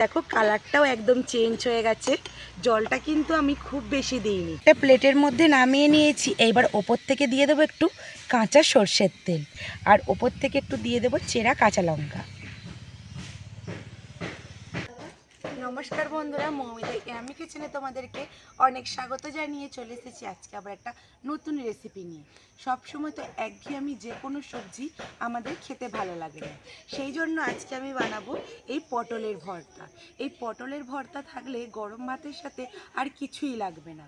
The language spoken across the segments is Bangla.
দেখো কালারটাও একদম চেঞ্জ হয়ে গেছে। জলটা কিন্তু আমি খুব বেশি দিইনি। এটা প্লেটের মধ্যে নামিয়ে নিয়েছি। এইবার ওপর থেকে দিয়ে দেবো একটু কাঁচা সর্ষের তেল। আর ওপর থেকে একটু দিয়ে দেবো চেরা কাঁচা লঙ্কা। নমস্কার বন্ধুরা, মৌমিতা আমি কিচেনে তোমাদেরকে অনেক স্বাগত জানিয়ে চলে এসেছি। আজকে আবার একটা নতুন রেসিপি নিয়ে। সবসময় তো একঘেয়েমি যে কোনো সবজি আমাদের খেতে ভালো লাগে না। সেই জন্য আজকে আমি বানাবো এই পটলের ভর্তা। এই পটলের ভর্তা থাকলে গরম ভাতের সাথে আর কিছুই লাগবে না।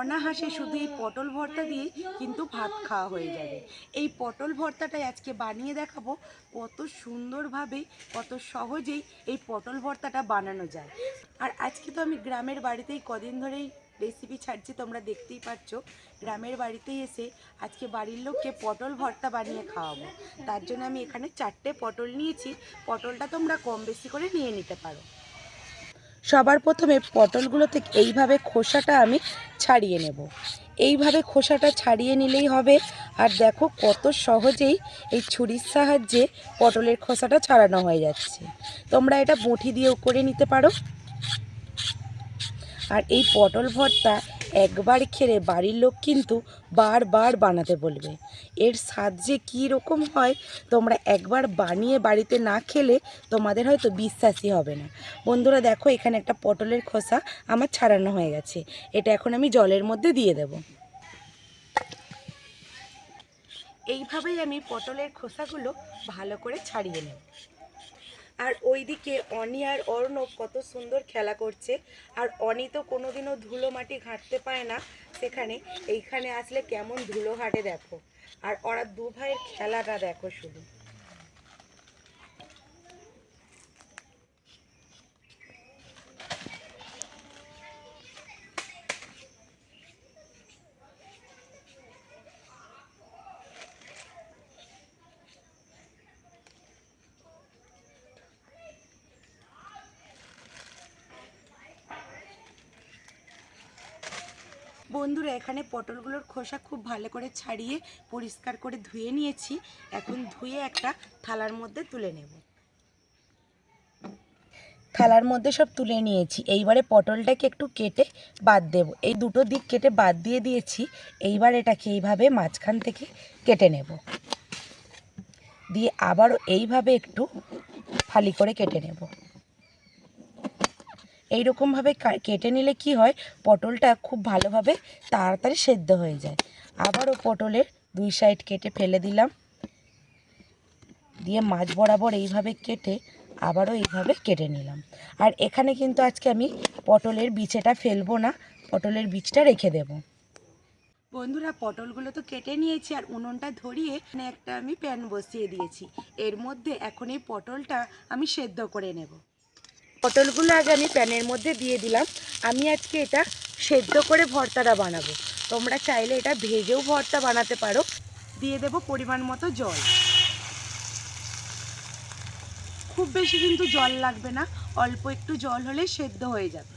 অনাহাসে শুধু এই পটল ভর্তা দিয়েই কিন্তু ভাত খাওয়া হয়ে যাবে। এই পটল ভর্তাটাই আজকে বানিয়ে দেখাবো কত সুন্দরভাবে, কত সহজেই এই পটল ভর্তাটা বানানো যায়। আর আজকে তো আমি গ্রামের বাড়িতেই কদিন ধরেই রেসিপি ছাড়ছি, তোমরা দেখতেই পাচ্ছ। গ্রামের বাড়িতেই এসে আজকে বাড়ির লোককে পটল ভর্তা বানিয়ে খাওয়াবো। তার জন্য আমি এখানে চারটে পটল নিয়েছি। পটলটা তোমরা কম বেশি করে নিয়ে নিতে পারো। সবার প্রথমে পটলগুলো থেকে এইভাবে খোসাটা আমি ছাড়িয়ে নেব। এইভাবে খোসাটা ছাড়িয়ে নিলেই হবে। আর দেখো কত সহজেই এই ছুরির সাহায্যে পটলের খোসাটা ছাড়ানো হয়ে যাচ্ছে। তোমরা এটা বঁটি দিয়েও করে নিতে পারো। আর এই পটল ভর্তা একবার খেলে বাড়ির লোক কিন্তু বারবার বানাতে বলবে। এর স্বাদ যে কী রকম হয়, তোমরা একবার বানিয়ে বাড়িতে না খেলে তোমাদের হয়তো বিশ্বাসই হবে না। বন্ধুরা দেখো, এখানে একটা পটলের খোসা আমার ছাড়ানো হয়ে গেছে। এটা এখন আমি জলের মধ্যে দিয়ে দেব। এইভাবেই আমি পটলের খোসাগুলো ভালো করে ছাড়িয়ে নেব। আর ওইদিকে অনি আর অর্ণব কত সুন্দর খেলা করছে। আর অনি তো কোনোদিনও ধুলো মাটি ঘাঁটতে পায় না সেখানে। এইখানে আসলে কেমন ধুলো ঘাটে দেখো। আর ওরা দু ভাইয়ের খেলাটা দেখো শুধু। বন্ধুরা, এখানে পটলগুলোর খোসা খুব ভালো করে ছাড়িয়ে পরিষ্কার করে ধুয়ে নিয়েছি। এখন ধুয়ে একটা থালার মধ্যে তুলে নেব। থালার মধ্যে সব তুলে নিয়েছি। এইবারে পটলটাকে একটু কেটে বাদ দেব। এই দুটো দিক কেটে বাদ দিয়ে দিয়েছি। এইবার এটাকে এইভাবে মাঝখান থেকে কেটে নেব। দিয়ে আবারও এইভাবে একটু ফালি করে কেটে নেব। এইরকমভাবে কা- কেটে নিলে কি হয়? পটলটা খুব ভালোভাবে তাড়াতাড়ি সেদ্ধ হয়ে যায়। আবারও পটলের দুই সাইড কেটে ফেলে দিলাম। দিয়ে মাছ বরাবর এইভাবে কেটে আবারও এইভাবে কেটে নিলাম। আর এখানে কিন্তু আজকে আমি পটলের বিচেটা ফেলব না, পটলের বীজটা রেখে দেব। বন্ধুরা, পটলগুলো তো কেটে নিয়েছি আর উনুনটা ধরিয়ে একটা আমি প্যান বসিয়ে দিয়েছি। এর মধ্যে এখন এই পটলটা আমি সেদ্ধ করে নেব। পটলগুলো আগে আমি প্যানের মধ্যে দিয়ে দিলাম। আমি আজকে এটা সেদ্ধ করে ভর্তাটা বানাবো। তোমরা চাইলে এটা ভেজেও ভর্তা বানাতে পারো। দিয়ে দেব পরিমাণ মতো জল। খুব বেশি কিন্তু জল লাগবে না, অল্প একটু জল হলে সেদ্ধ হয়ে যাবে।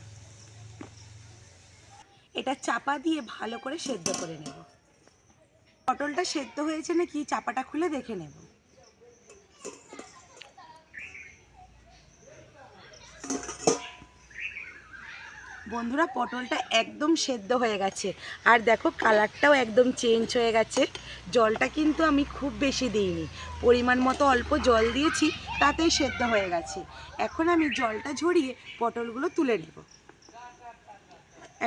এটা চাপা দিয়ে ভালো করে সেদ্ধ করে নেব। পটলটা সেদ্ধ হয়েছে নাকি? চাপাটা খুলে দেখে নেব। বন্ধুরা, পটলটা একদম সেদ্ধ হয়ে গেছে। আর দেখো, কালারটাও একদম চেঞ্জ হয়ে গেছে। জলটা কিন্তু আমি খুব বেশি দিইনি। পরিমাণ মতো অল্প জল দিয়েছি, তাতেই সেদ্ধ হয়ে গেছে। এখন আমি জলটা ঝরিয়ে পটলগুলো তুলে নেব।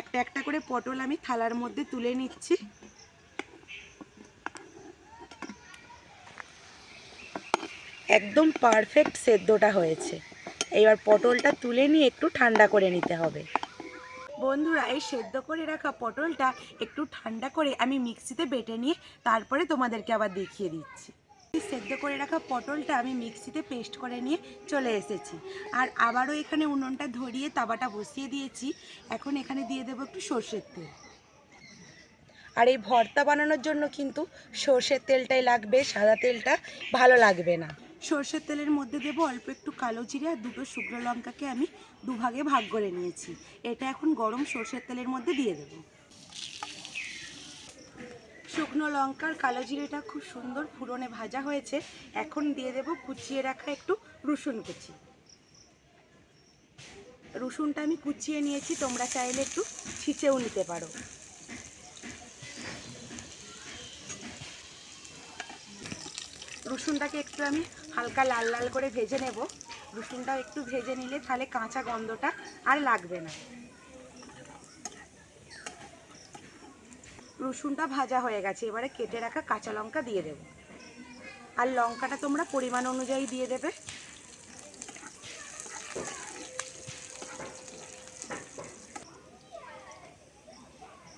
একটা একটা করে পটল আমি থালার মধ্যে তুলে নিচ্ছি। একদম পারফেক্ট সেদ্ধটা হয়েছে। এবার পটলটা তুলে নিয়ে একটু ঠান্ডা করে নিতে হবে। বন্ধুরা, এই সেদ্ধ করে রাখা পটলটা একটু ঠান্ডা করে আমি মিক্সিতে বেটে নিয়ে তারপরে তোমাদেরকে আবার দেখিয়ে দিচ্ছি। সেদ্ধ করে রাখা পটলটা আমি মিক্সিতে পেস্ট করে নিয়ে চলে এসেছি। আর আবারও এখানে উনুনটা ধরিয়ে তাওয়াটা বসিয়ে দিয়েছি। এখন এখানে দিয়ে দেবো একটু সর্ষের তেল। আর এই ভর্তা বানানোর জন্য কিন্তু সর্ষের তেলটাই লাগবে, সাদা তেলটা ভালো লাগবে না। সর্ষের তেলের মধ্যে দেবো অল্প একটু কালো জিরে আর দুটো শুকনো লঙ্কাকে আমি দুভাগে ভাগ করে নিয়েছি। এটা এখন গরম সর্ষের তেলের মধ্যে দিয়ে দেবো। শুকনো লঙ্কার কালো জিরেটা খুব সুন্দর ফুরনে ভাজা হয়েছে। এখন দিয়ে দেবো কুচিয়ে রাখা একটু রসুন কুচি। রসুনটা আমি কুচিয়ে নিয়েছি, তোমরা চাইলে একটু ছিঁচেও নিতে পারো। রসুনটাকে একটু আমি হালকা লাল লাল করে ভেজে নেব। রসুনটাও একটু ভেজে নিলে তাহলে কাঁচা গন্ধটা আর লাগবে না। রসুনটা ভাজা হয়ে গেছে, এবারে কেটে রাখা কাঁচা লঙ্কা দিয়ে দেব। আর লঙ্কাটা তোমরা পরিমাণ অনুযায়ী দিয়ে দেবে।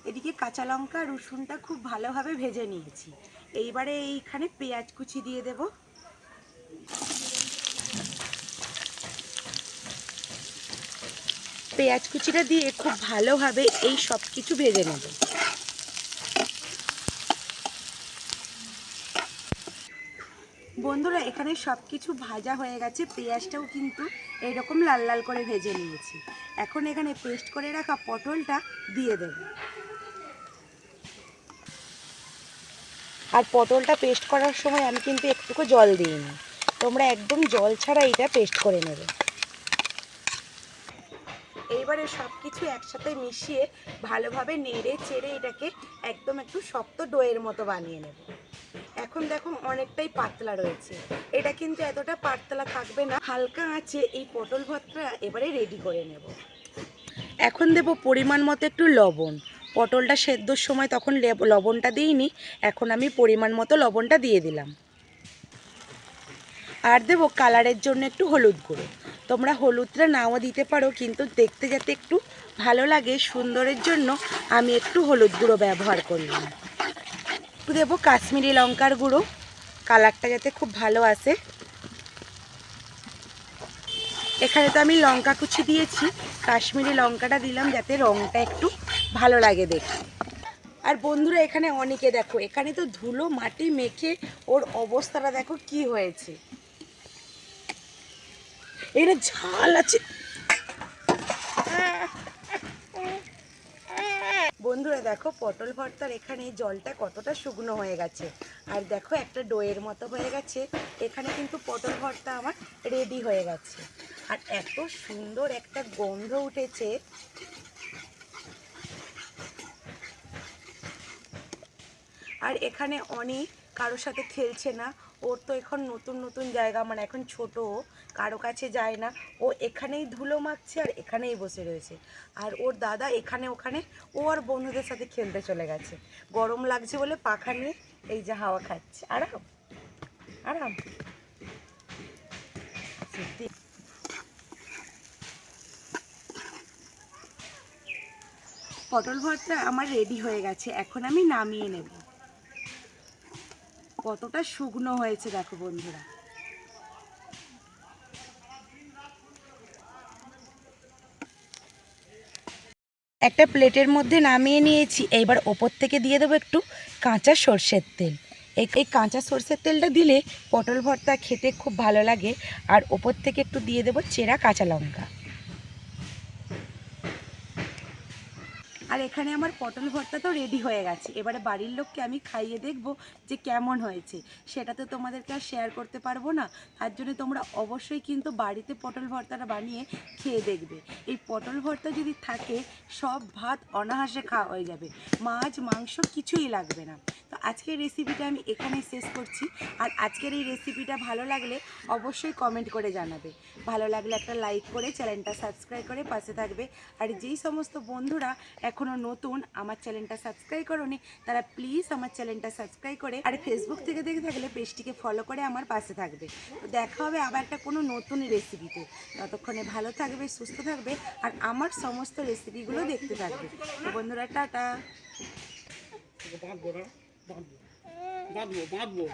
এদিকে কাঁচা লঙ্কা রসুনটা খুব ভালোভাবে ভেজে নিয়েছি। এইবারে এইখানে পেঁয়াজ কুচি দিয়ে দেব। পেঁয়াজ কুচিটা দিয়ে খুব ভালোভাবে এই সব কিছু ভেজে নেব। বন্ধুরা, এখানে সব কিছু ভাজা হয়ে গেছে। পেঁয়াজটাও কিন্তু এইরকম লাল লাল করে ভেজে নিয়েছি। এখন এখানে পেস্ট করে রাখা পটলটা দিয়ে দেব। আর পটলটা পেস্ট করার সময় আমি কিন্তু একটুকু জল দিইনি। তোমরা একদম জল ছাড়া এটা পেস্ট করে নেবে। এইবারে সব কিছু একসাথে মিশিয়ে ভালোভাবে নেড়ে চেড়ে এটাকে একদম একটু শক্ত ডোয়ের মতো বানিয়ে নেব। এখন দেখো অনেকটাই পাতলা রয়েছে। এটা কিন্তু এতটা পাতলা থাকবে না, হালকা আছে, এই পটল ভর্তা এবারে রেডি করে নেব। এখন দেব পরিমাণ মতো একটু লবণ। পটলটা সেদ্ধর সময় তখন লবণটা দিইনি, এখন আমি পরিমাণ মতো লবণটা দিয়ে দিলাম। আর দেবো কালারের জন্য একটু হলুদ গুঁড়ো। তোমরা হলুদটা নাও দিতে পারো, কিন্তু দেখতে যাতে একটু ভালো লাগে, সুন্দরের জন্য আমি একটু হলুদ গুঁড়ো ব্যবহার করলাম। একটু দেবো কাশ্মীরি লঙ্কার গুঁড়ো, কালারটা যাতে খুব ভালো আসে। এখানে তো আমি লঙ্কা কুচি দিয়েছি, কাশ্মীরি লঙ্কাটা দিলাম যাতে রঙটা একটু ভালো লাগে দেখতে। আর বন্ধুরা, এখানে অনেকে দেখো, এখানে তো ধুলো মাটি মেখে ওর অবস্থাটা দেখো কি হয়েছে। এটা ঝাল আছে। বন্ধুরা, দেখো পটল ভর্তার এখানে জলটা কতটা শুকনো হয়ে গেছে। আর দেখো একটা ডোয়ের মতো হয়ে গেছে। এখানে কিন্তু পটল ভর্তা আমার রেডি হয়ে গেছে। আর এত সুন্দর একটা গন্ধ উঠেছে। আর এখানে অনেক কারোর সাথে খেলছে না। ওর তো এখন নতুন নতুন জায়গা মানে এখন ছোট, কারও কাছে যায় না। ও এখানেই ধুলো মাখছে আর এখানেই বসে রয়েছে। আর ওর দাদা এখানে, ওখানে, ও আর বন্ধুদের সাথে খেলতে চলে গেছে। গরম লাগছে বলে পাখা নিয়ে এই যে হাওয়া খাচ্ছে। আরাম আরাম। সত্যি। পটল ভর্তা আমার রেডি হয়ে গেছে। এখন আমি নামিয়ে নেব। কতটা শুকনো হয়েছে দেখো বন্ধুরা। একটা প্লেটের মধ্যে নামিয়ে নিয়েছি, এইবার ওপর থেকে দিয়ে দেবো একটু কাঁচা সর্ষের তেল। এই কাঁচা সর্ষের তেলটা দিলে পটল ভর্তা খেতে খুব ভালো লাগে, আর ওপর থেকে একটু দিয়ে দেবো চেরা কাঁচা লঙ্কা। আর এখানে আমার পটল ভর্তা তো রেডি হয়ে গেছে। এবারে বাড়ির লোককে আমি খাইয়ে দেখব যে কেমন হয়েছে। সেটা তো তোমাদেরকে আর শেয়ার করতে পারব না। তার জন্য তোমরা অবশ্যই কিন্তু বাড়িতে পটল ভর্তাটা বানিয়ে খেয়ে দেখবে। এই পটল ভর্তা যদি থাকে, সব ভাত অনাহাসে খাওয়া হয়ে যাবে। মাছ, মাংস কিছুই লাগবে না। তো আজকের রেসিপিটা আমি এখানে শেষ করছি। আর আজকের এই রেসিপিটা ভালো লাগলে অবশ্যই কমেন্ট করে জানাবে। ভালো লাগলে একটা লাইক করে চ্যানেলটা সাবস্ক্রাইব করে পাশে থাকবে। আর যেই সমস্ত বন্ধুরা এখনও নতুন আমার চ্যানেলটা সাবস্ক্রাইব করোনি তারা প্লিজ আমার চ্যানেলটা সাবস্ক্রাইব করে আর ফেসবুক থেকে দেখে থাকলে পেজটিকে ফলো করে আমার পাশে থাকবে। তো দেখা হবে আবার একটা কোনো নতুন রেসিপিতে ততক্ষণে ভালো থাকবে সুস্থ থাকবে আর আমার সমস্ত রেসিপিগুলো দেখতে থাকবে। তো বন্ধুরা টাটা। বাঁধবো না বাঁধবো বাঁধবো বাঁধবো